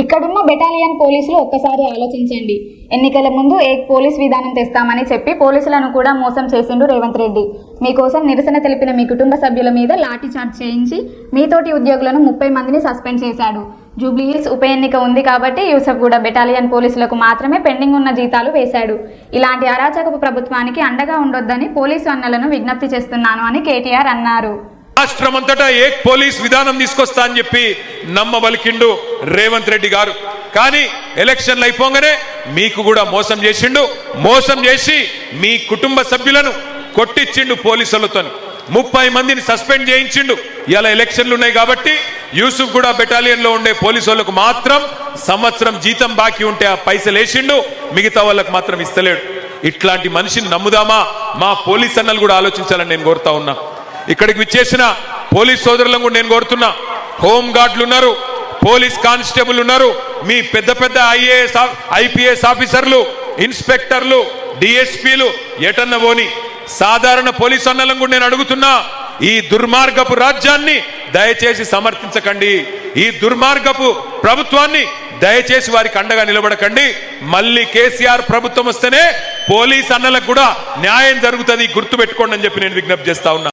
ఇక్కడున్న బెటాలియన్ పోలీసులు ఒక్కసారి ఆలోచించండి. ఎన్నికల ముందు ఏక్ పోలీస్ విధానం తెస్తామని చెప్పి పోలీసులను కూడా మోసం చేసిండు రేవంత్ రెడ్డి. మీకోసం నిరసన తెలిపిన మీ కుటుంబ సభ్యుల మీద లాఠీ చార్జ్ చేయించి మీతోటి ఉద్యోగులను ముప్పై మందిని సస్పెండ్ చేశాడు. జూబ్లీహిల్స్ ఉప ఎన్నిక ఉంది కాబట్టి యూసఫ్గూడ బెటాలియన్ పోలీసులకు మాత్రమే పెండింగ్ ఉన్న జీతాలు వేశాడు. ఇలాంటి అరాచకపు ప్రభుత్వానికి అండగా ఉండొద్దని పోలీసు అన్నలను విజ్ఞప్తి చేస్తున్నాను అని కేటీఆర్ అన్నారు. రాష్ట్రమంతటా ఏక్ పోలీస్ విధానం తీసుకొస్తా అని చెప్పి నమ్మబలికిండు రేవంత్ రెడ్డి గారు. కానీ ఎలక్షన్లు అయిపోగానే మీకు కూడా మోసం చేసిండు. మోసం చేసి మీ కుటుంబ సభ్యులను కొట్టించిండు పోలీసులతో ముప్పై మందిని సస్పెండ్ చేయించిండు. ఇలా ఎలక్షన్లు ఉన్నాయి కాబట్టి యూసుఫ్ కూడా బెటాలియన్లో ఉండే పోలీసు వాళ్ళకు మాత్రం సంవత్సరం జీతం బాకీ ఉంటే ఆ పైసలు వేసిండు. మిగతా వాళ్ళకు మాత్రం ఇస్తలేడు. ఇట్లాంటి మనిషిని నమ్ముదామా? మా పోలీస్ అన్నలు కూడా ఆలోచించాలని నేను కోరుతా ఉన్నా. ఇక్కడికి విచ్చేసిన పోలీస్ సోదరులను కూడా నేను కోరుతున్నా. హోమ్ గార్డులు ఉన్నారు పోలీస్ కానిస్టేబుల్ ఉన్నారు మీ పెద్ద పెద్ద ఐఏఎస్ ఐపీఎస్ ఆఫీసర్లు ఇన్స్పెక్టర్లు డిఎస్పీలు ఎటన్న పోని సాధారణ పోలీస్ అన్నలను కూడా నేను అడుగుతున్నా. ఈ దుర్మార్గపు రాజ్యాన్ని దయచేసి సమర్థించకండి. ఈ దుర్మార్గపు ప్రభుత్వాన్ని దయచేసి వారికి అండగా నిలబడకండి. మళ్ళీ కేసీఆర్ ప్రభుత్వం వస్తేనే పోలీస్ అన్నలకు కూడా న్యాయం జరుగుతుంది. గుర్తుపెట్టుకోండి అని చెప్పి నేను విజ్ఞప్తి చేస్తా ఉన్నా.